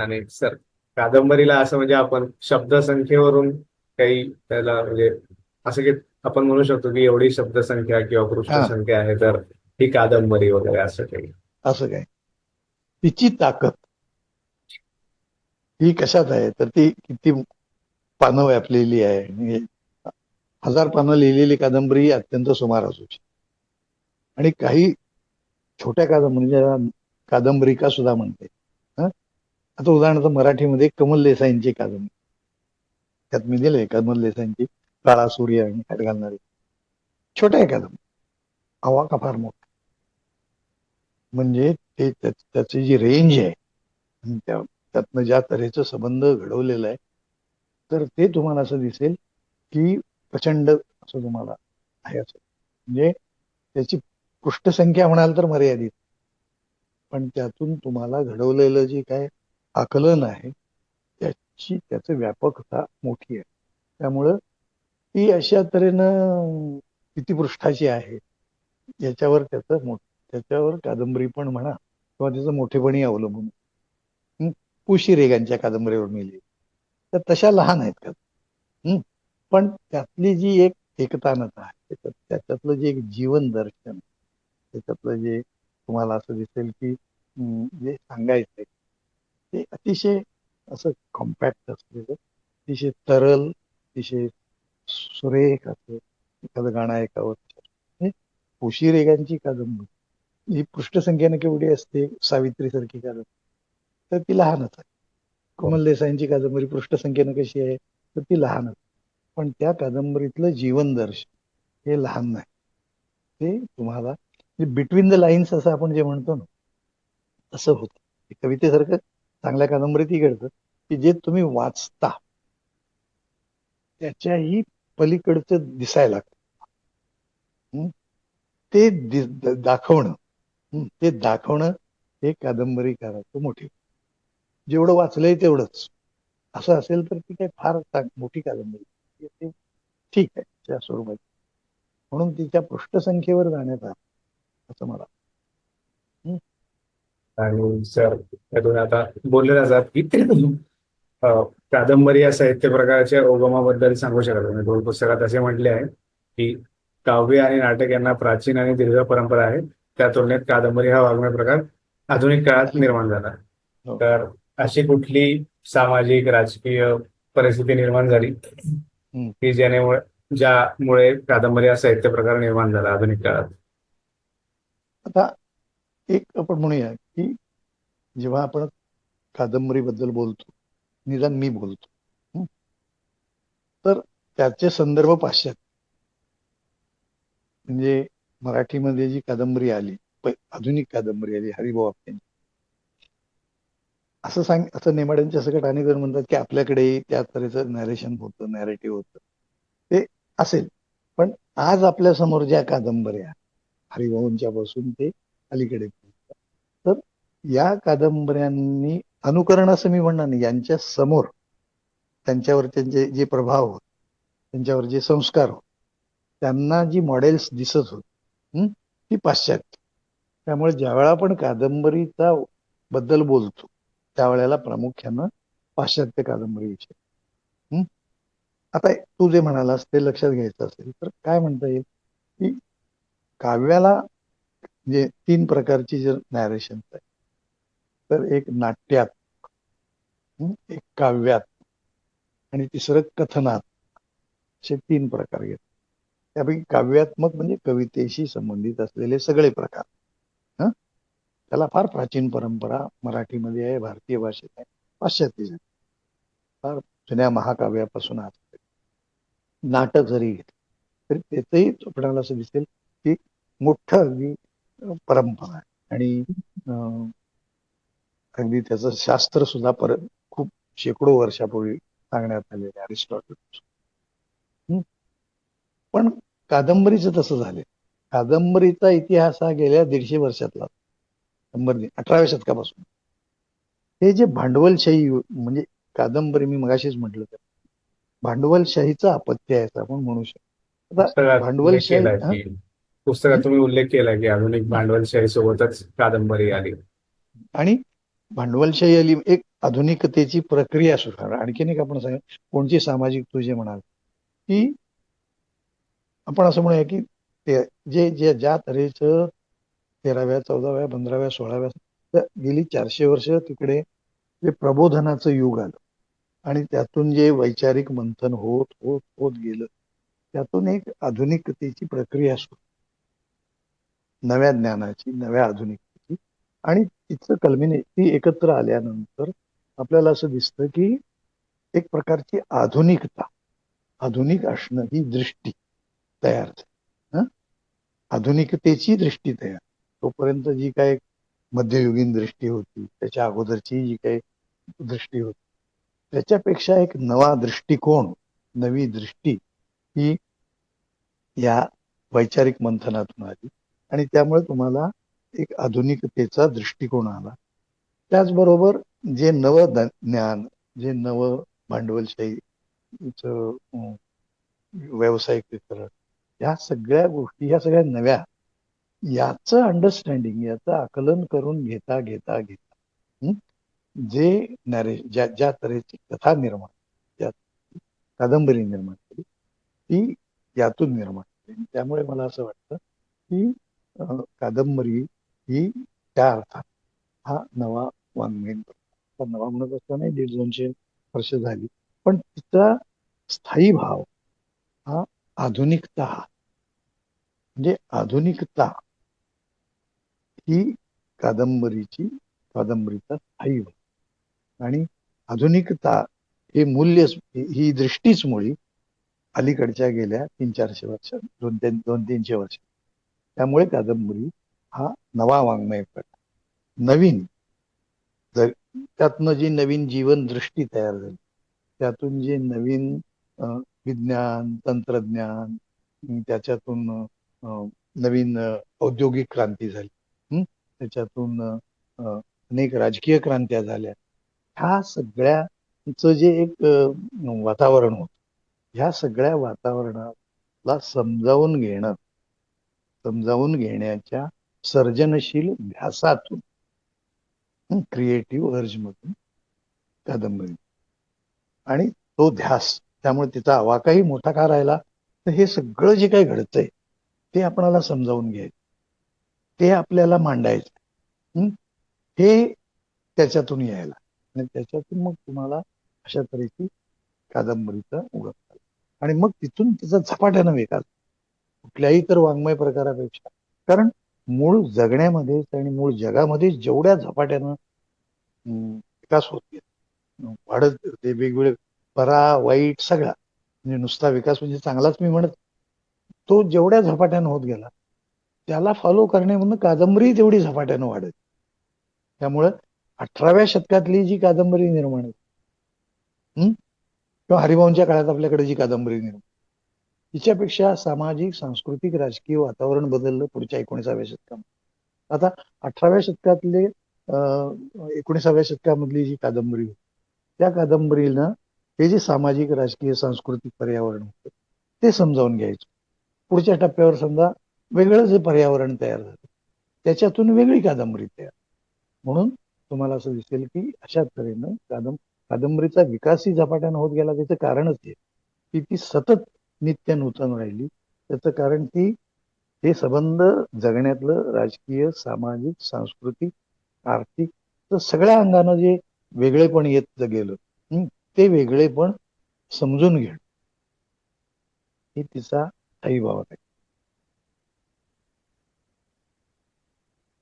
आणि सर कादंबरीला असं म्हणजे आपण शब्दसंख्येवरून काही त्याला म्हणजे असं की आपण म्हणू शकतो की एवढी शब्दसंख्या किंवा पृष्ठसंख्या आहे तर ही कादंबरी वगैरे असं काही. असं काय तिची ताकद. ही कशात आहे? तर ती किती पानं व्यापलेली आहे? म्हणजे हजार पानं लिहिलेली कादंबरी ही अत्यंत सुमार असू शकते आणि काही छोट्या कादंबरी कादंबरिका सुद्धा म्हणते? आता उदाहरणार्थ मराठीमध्ये कमल देसाईंची कादंबरी. त्यात मी दिले कमल देसाईंची काळा सूर्य आणि हात घालणारी. छोट्या कादंबरी. आवाका फार मोठा? म्हणजे ते त्याची जी रेंज आहे आणि त्या त्यातनं ज्या तऱ्हेचं संबंध घडवलेलं आहे तर ते तुम्हाला असं दिसेल की प्रचंड असं तुम्हाला आहे असं. म्हणजे त्याची पृष्ठसंख्या म्हणाल तर मर्यादित. पण त्यातून तुम्हाला घडवलेलं जे काय आकलन आहे त्याची त्याचं व्यापकता मोठी आहे. त्यामुळं ती अशा तऱ्हेनं किती पृष्ठाची आहे याच्यावर त्याचं मोठ त्याच्यावर कादंबरी पण म्हणा किंवा त्याचं मोठेपणी अवलंबून पुशी रेगांच्या कादंबरीवर मिली. तर तशा लहान आहेत का पण त्यातली जी एक एकतानता आहे त्याच्यातलं जे एक जीवन दर्शन त्याच्यातलं जे तुम्हाला असं दिसेल की जे सांगायचंय ते अतिशय असं कॉम्पॅक्ट असलेलं अतिशय तरल अतिशय सुरेख असं एखादं गाणं ऐकावं. म्हणजे रेगांची कादंबरी. ही पृष्ठसंख्येनं केवढी असते सावित्री सारखी कादंबरी. तर ती लहानच आहे. कोमल देसाईंची कादंबरी पृष्ठसंख्येनं कशी आहे तर ती लहानच पण त्या कादंबरीतलं जीवनदर्शन हे लहान नाही. ते तुम्हाला बिटवीन द लाईन्स असं आपण जे म्हणतो ना तसं होतं. कवितेसारखं चांगल्या कादंबरीत घडतं की जे तुम्ही वाचता त्याच्याही पलीकडचं दिसायला लागतं. ते दि- दाखवणं ते दाखवणं हे कादंबरीकाराचं मोठी. जेवढं वाचलंय तेवढंच. असं असेल तर ती काही फार मोठी कादंबरी. ठीक आहे त्या स्वरूपात म्हणून तिच्या पृष्ठसंख्येवर जाण्यात आलं असं मला आणि सर त्यातून आता बोलले जातात की कादंबरी या साहित्य प्रकाराच्या उगमाबद्दल सांगू शकत नाही. दोन पुस्तकात असे म्हटले आहे की काव्य आणि नाटक यांना प्राचीन आणि दीर्घ परंपरा आहे. त्या तुलनेत कादंबरी हा वाङ्मय प्रकार आधुनिक काळात निर्माण झाला. हो. तर अशी कुठली सामाजिक राजकीय परिस्थिती निर्माण झाली की ज्यामुळे ज्यामुळे कादंबरी हा साहित्य प्रकार निर्माण झाला आधुनिक काळात? आता एक आपण म्हणूया की जेव्हा आपण कादंबरीबद्दल बोलतो निदान मी बोलतो तर त्याचे संदर्भ पाश्चात्य. म्हणजे मराठीमध्ये जी कादंबरी आली आधुनिक कादंबरी आली हरिभाऊ आपटेंची असं सांग असं नेमाड्यांच्या सकट अनेक म्हणतात की आपल्याकडे त्या तऱ्हेचं नॅरेशन होतं नॅरेटिव्ह होतं. ते असेल. पण आज आपल्यासमोर ज्या कादंबऱ्या हरिभाऊंच्या पासून ते अलीकडे या कादंबऱ्यांनी अनुकरण असं मी म्हणणार नाही यांच्या समोर त्यांच्यावर त्यांचे जे प्रभाव होत त्यांच्यावर जे संस्कार होत त्यांना जी मॉडेल्स दिसत होत ती पाश्चात्य. त्यामुळे ज्यावेळा आपण कादंबरीचा बद्दल बोलतो त्यावेळेला प्रामुख्यानं पाश्चात्य कादंबरी विषय. आता तू जे म्हणालास ते लक्षात घ्यायचं असेल तर काय म्हणता येईल? की काव्याला जे तीन प्रकारची जर नॅरेशन आहे तर एक नाट्यात एक काव्यात आणि तिसरं कथनात असे तीन प्रकार घेतात त्यापैकी काव्यात्मक म्हणजे कवितेशी संबंधित असलेले सगळे प्रकार हं? त्याला फार प्राचीन परंपरा मराठीमध्ये आहे भारतीय भाषेत आहे पाश्चात्य फार जुन्या महाकाव्यापासून आज नाटक जरी घेतलं तरी त्याचंही आपल्याला असं दिसेल की मोठं अगदी परंपरा आहे. आणि अं, अगदी त्याचं शास्त्र सुद्धा परत खूप शेकडो वर्षापूर्वी सांगण्यात आलेले आहे अरिस्टॉटल? पण कादंबरीचं तसं झालं कादंबरीचा इतिहास हा गेल्या दीडशे वर्षातला. शंभर दि- अठराव्या शतकापासून. हे जे भांडवलशाही म्हणजे कादंबरी मी मगाशीच म्हटलं तर भांडवलशाहीचं अपत्य आहे असं आपण म्हणू शकतो. आता भांडवलशाही पुस्तकात तुम्ही उल्लेख केलाय की आधुनिक भांडवलशाही सोबतच कादंबरी आली. आणि भांडवलशाही आली एक आधुनिकतेची प्रक्रिया सुरू आणखीन एक आपण सांग कोणची सामाजिक तुझे म्हणाल की आपण असं म्हणूया की ते जे जे ज्या तऱ्हेचं तेराव्या चौदाव्या पंधराव्या सोळाव्या गेली चारशे वर्ष तिकडे जे प्रबोधनाचं युग आलं आणि त्यातून जे वैचारिक मंथन होत होत होत गेलं त्यातून एक आधुनिकतेची प्रक्रिया सुरू. नव्या ज्ञानाची नव्या आधुनिक आणि तिचं कल्मिने ती एकत्र आल्यानंतर आपल्याला असं दिसतं की एक प्रकारची आधुनिकता आधुनिक असणं ही दृष्टी तयार झाली. आधुनिकतेची दृष्टी तयार. तोपर्यंत जी काय मध्ययुगीन दृष्टी होती त्याच्या अगोदरची जी काही दृष्टी होती त्याच्यापेक्षा एक नवा दृष्टिकोन नवी दृष्टी ही या वैचारिक मंथनातून आली. आणि त्यामुळे तुम्हाला एक आधुनिकतेचा दृष्टिकोन आला. त्याचबरोबर जे नव ज्ञान जे नव भांडवलशाहीचं व्यावसायिकीकरण ह्या सगळ्या गोष्टी ह्या सगळ्या नव्या याचं अंडरस्टँडिंग याचं आकलन करून घेता घेता घेता जे नॅरे ज्या ज्या तऱ्हेची कथा निर्माण ज्या कादंबरी निर्माण केली ती यातून निर्माण केली. त्यामुळे मला असं वाटतं की कादंबरी ही त्या अर्थात हा नवा वाङ्मयीन नवा म्हणत असताना दीड दोनशे वर्ष झाली. पण तिचा स्थायी भाव हा आधुनिकता. हा म्हणजे आधुनिकता ही कादंबरीची कादंबरीचा स्थायी भाव. आणि आधुनिकता हे मूल्य ही दृष्टीच मुळी अलीकडच्या गेल्या तीन चारशे वर्ष दोन तीन दोन तीनशे वर्ष त्यामुळे कादंबरी हा नवा वाङ्मयपट नवीन. जर त्यातनं जी नवीन जीवन दृष्टी तयार झाली त्यातून जे नवीन विज्ञान तंत्रज्ञान त्याच्यातून अं, नवीन औद्योगिक क्रांती झाली त्याच्यातून अनेक राजकीय क्रांत्या झाल्या. ह्या सगळ्याच जे एक वातावरण होत ह्या सगळ्या वातावरणाला समजावून घेणं समजावून घेण्याच्या सर्जनशील ध्यासातून क्रिएटिव्ह अर्जमधून कादंबरी. आणि तो ध्यास त्यामुळे तिचा आवाकाही मोठा का राहिला? तर हे सगळं जे काही घडतंय ते आपणाला समजावून घ्यायचं. ते आपल्याला मांडायचं. हे? त्याच्यातून यायला. आणि त्याच्यातून मग तुम्हाला अशा तऱ्हेची कादंबरीचा उघड आणि मग तिथून तिचा झपाट्यानं विकास कुठल्याही तर वाङ्मय प्रकारापेक्षा. कारण मूळ जगण्यामध्येच आणि मूळ जगामध्ये जेवढ्या झपाट्यानं विकास होत वाढत ते वेगवेगळे बरा वाईट सगळा. म्हणजे नुसता विकास म्हणजे चांगलाच मी म्हणत तो जेवढ्या झपाट्यानं होत गेला त्याला फॉलो करण्यामधून कादंबरी तेवढी झपाट्यानं वाढत. त्यामुळं अठराव्या शतकातली जी कादंबरी निर्माण किंवा हरिभाऊंच्या काळात आपल्याकडे जी कादंबरी निर्माण तिच्यापेक्षा सामाजिक सांस्कृतिक राजकीय वातावरण बदललं पुढच्या एकोणीसाव्या शतकामध्ये. आता अठराव्या शतकातले अं, एकोणीसाव्या शतकामधली जी कादंबरी होती त्या कादंबरीनं हे जे सामाजिक राजकीय सांस्कृतिक पर्यावरण होतं ते समजावून घ्यायचं. पुढच्या टप्प्यावर समजा वेगळं जे पर्यावरण तयार झालं त्याच्यातून वेगळी कादंबरी तयार. म्हणून तुम्हाला असं दिसेल की अशा तऱ्हेनं कादंब कादंबरीचा विकासही झपाट्यानं होत गेला. त्याचं कारणच आहे की ती सतत नित्य नूतन राहिली. त्याचं कारण की हे संबंध जगण्यातलं राजकीय सामाजिक सांस्कृतिक आर्थिक तर सगळ्या अंगानं जे वेगळेपण येत गेलं ते वेगळेपण समजून घेणं. हे तिचा स्थायी भाव आहे